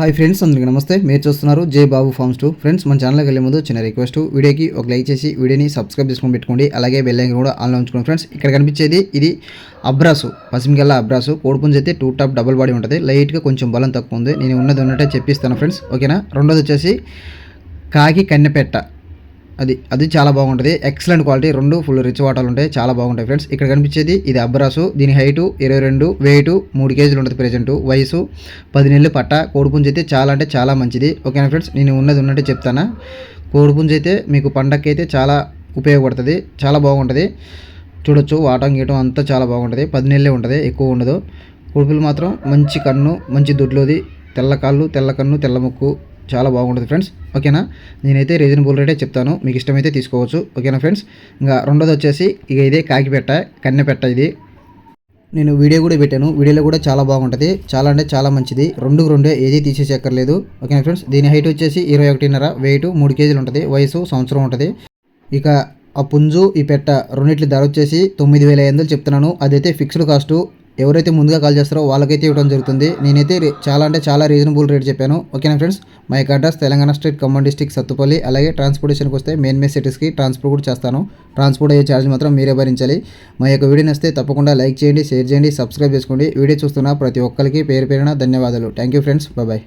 Hi friends అందరికీ నమస్తే. మీరు చూస్తున్నారు జై బాబు ఫార్మ్స్ టూ. ఫ్రెండ్స్ మన ఛానల్కి వెళ్ళే ముందు చిన్న రిక్వెస్ట్ వీడియోకి ఒక లైక్ చేసి వీడియోని సబ్స్క్రైబ్ చేసుకొని పెట్టుకోండి. అలాగే బెల్ కూడా ఆన్లో ఉంచుకోండి ఫ్రెండ్స్ ఇక్కడ కనిపించేది ఇది అబ్రాసు పసిమిగల్ల అబ్రాసు. కోడిపుంజ అయితే టూ టాప్ డబుల్ బాడీ ఉంటుంది. లైట్గా కొంచెం బలం తక్కువ ఉంది. నేను ఉన్నది ఉన్నట్టే చెప్పిస్తాను ఫ్రెండ్స్ ఓకేనా రెండోది వచ్చేసి కాకి కన్నెపెట్ట అది అది చాలా బాగుంటుంది. ఎక్సలెంట్ క్వాలిటీ రెండు ఫుల్ రిచ్ వాటాలు ఉంటాయి. చాలా బాగుంటాయి ఫ్రెండ్స్ ఇక్కడ కనిపించేది ఇది అబ్రాసు దీని హైటు ఇరవై రెండు వెయిట్ మూడు కేజీలు ఉంటుంది ప్రజెంట్ వయసు పది నెలలు పట్ట. కోడిపుంజ అయితే చాలా అంటే చాలా మంచిది. ఓకేనా ఫ్రెండ్స్ నేను ఉన్నది ఉన్నట్టు చెప్తానా? కోడిపుంజ అయితే మీకు పండక్కి అయితే చాలా ఉపయోగపడుతుంది. చాలా బాగుంటుంది. చూడొచ్చు వాటం గీయటం అంతా చాలా బాగుంటుంది. పది నెలలే ఉంటుంది ఎక్కువ ఉండదు. కోడిపిల్ల మాత్రం మంచి కన్ను మంచి దొడ్లోది. తెల్ల కాళ్ళు తెల్ల కన్ను తెల్ల ముక్కు. చాలా బాగుంటుంది ఫ్రెండ్స్. ఓకేనా? నేనైతే రీజనబుల్ రేటే చెప్తాను. మీకు ఇష్టమైతే తీసుకోవచ్చు. ఓకేనా ఫ్రెండ్స్? ఇంకా రెండోది వచ్చేసి ఇక ఇదే కాకిపెట్ట కన్నెపెట్ట ఇది. నేను వీడియో కూడా పెట్టాను. వీడియోలో కూడా చాలా బాగుంటుంది. చాలా అంటే చాలా మంచిది. రెండు రెండే ఏది తీసేసేక్కర్లేదు. ఓకేనా ఫ్రెండ్స్? దీని హైట్ వచ్చేసి ఇరవై ఒకటిన్నర వెయిట్ మూడు కేజీలు ఉంటుంది. వయసు సంవత్సరం ఉంటుంది. ఇక ఆ పుంజు ఈ పెట్ట రెండింటి ధర వచ్చేసి తొమ్మిది వేల ఐదు వందలు చెప్తున్నాను. అదైతే ఫిక్స్డ్ కాస్ట్ ఎవరైతే ముందుగా కాల్ చేస్తారో వాళ్ళకైతే ఇవ్వడం జరుగుతుంది. నేనైతే చాలా అంటే చాలా రీజనబుల్ రేట్ చెప్పాను. ఓకేనా ఫ్రెండ్స్? మా యొక్క address Telangana state Khammam district Sathupalli. అలాగే ట్రాన్స్పోర్టేషన్కి వస్తే మెయిన్ మెయిన్ సిటీస్కి ట్రాన్స్పోర్ట్ కూడా చేస్తాను. ట్రాన్స్పోర్ట్ అయ్యే ఛార్జ్ మాత్రం మీరే భరించాలి. మా యొక్క వీడియో వస్తే తప్పకుండా లైక్ చేయండి షేర్ చేయండి సబ్స్క్రైబ్ చేసుకోండి. వీడియో చూస్తున్న ప్రతి ఒక్కరికి పేరు పేరున ధన్యవాదాలు. Thank you friends bye